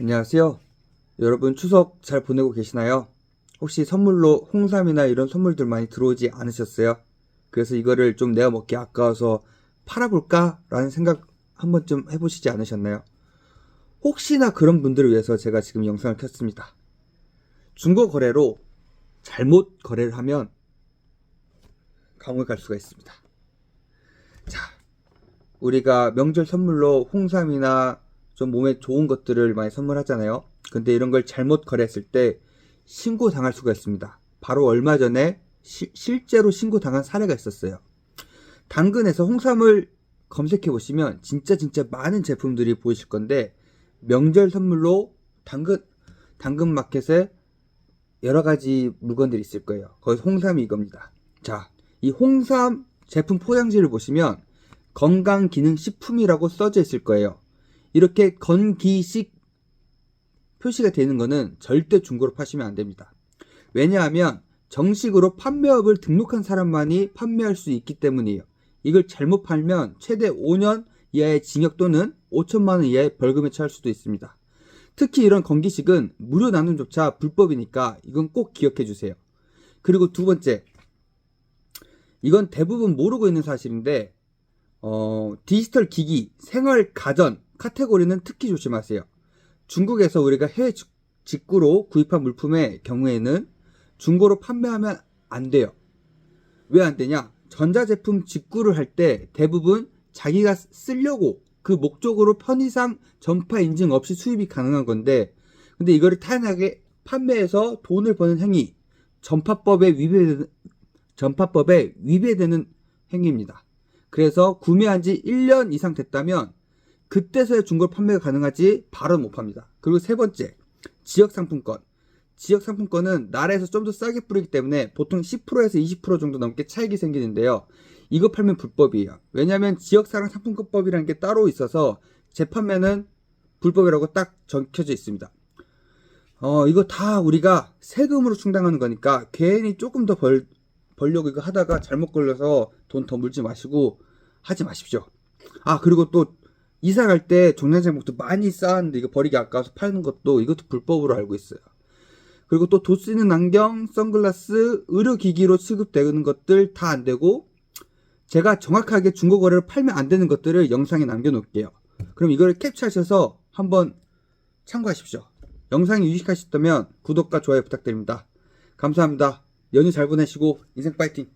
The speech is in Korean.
안녕하세요. 여러분 추석 잘 보내고 계시나요? 혹시 선물로 홍삼이나 이런 선물들 많이 들어오지 않으셨어요? 그래서 이거를 좀 내가 먹기 아까워서 팔아볼까? 라는 생각 한 번쯤 해보시지 않으셨나요? 혹시나 그런 분들을 위해서 제가 지금 영상을 켰습니다. 중고 거래로 잘못 거래를 하면 감옥에 갈 수가 있습니다. 자, 우리가 명절 선물로 홍삼이나 좀 몸에 좋은 것들을 많이 선물하잖아요. 근데 이런 걸 잘못 거래했을 때 신고 당할 수가 있습니다. 바로 얼마 전에 시- 실제로 신고 당한 사례가 있었어요. 당근에서 홍삼을 검색해 보시면 진짜 진짜 많은 제품들이 보이실 건데 명절 선물로 당근 당근 마켓에 여러 가지 물건들이 있을 거예요. 거기서 홍삼이 이겁니다. 자, 이 홍삼 제품 포장지를 보시면 건강 기능 식품이라고 써져 있을 거예요. 이렇게 건기식 표시가 되는 거는 절대 중고로 파시면 안 됩니다. 왜냐하면 정식으로 판매업을 등록한 사람만이 판매할 수 있기 때문이에요. 이걸 잘못 팔면 최대 5년 이하의 징역 또는 5천만 원 이하의 벌금에 처할 수도 있습니다. 특히 이런 건기식은 무료 나눔조차 불법이니까 이건 꼭 기억해 주세요. 그리고 두 번째, 이건 대부분 모르고 있는 사실인데 어, 디지털 기기, 생활 가전 카테고리는 특히 조심하세요. 중국에서 우리가 해외 직- 직구로 구입한 물품의 경우에는 중고로 판매하면 안 돼요. 왜 안 되냐? 전자제품 직구를 할 때 대부분 자기가 쓰려고 그 목적으로 편의상 전파 인증 없이 수입이 가능한 건데 근데 이거를 타연하게 판매해서 돈을 버는 행위 전파법에 위배되는 전파법에 위배되는 행위입니다. 그래서 구매한 지 1년 이상 됐다면 그때서야 중고 판매가 가능하지 바로 못 팝니다. 그리고 세 번째, 지역 상품권. 지역 상품권은 나라에서 좀 더 싸게 뿌리기 때문에 보통 10%에서 20% 정도 넘게 차익이 생기는데요. 이거 팔면 불법이에요. 왜냐하면 지역사랑 상품권법이라는 게 따로 있어서 재판매는 불법이라고 딱 적혀져 있습니다. 어, 이거 다 우리가 세금으로 충당하는 거니까 괜히 조금 더 벌, 벌려고 이거 하다가 잘못 걸려서 돈 더 물지 마시고 하지 마십시오. 아, 그리고 또 이사 갈 때 종량제목도 많이 쌓았는데 이거 버리기 아까워서 파는 것도 이것도 불법으로 알고 있어요. 그리고 또 도 쓰는 안경, 선글라스, 의료기기로 취급되는 것들 다 안 되고 제가 정확하게 중고 거래로 팔면 안 되는 것들을 영상에 남겨놓을게요. 그럼 이거를 캡처하셔서 한번 참고하십시오. 영상이 유익하셨다면 구독과 좋아요 부탁드립니다. 감사합니다. 연휴 잘 보내시고 인생 파이팅!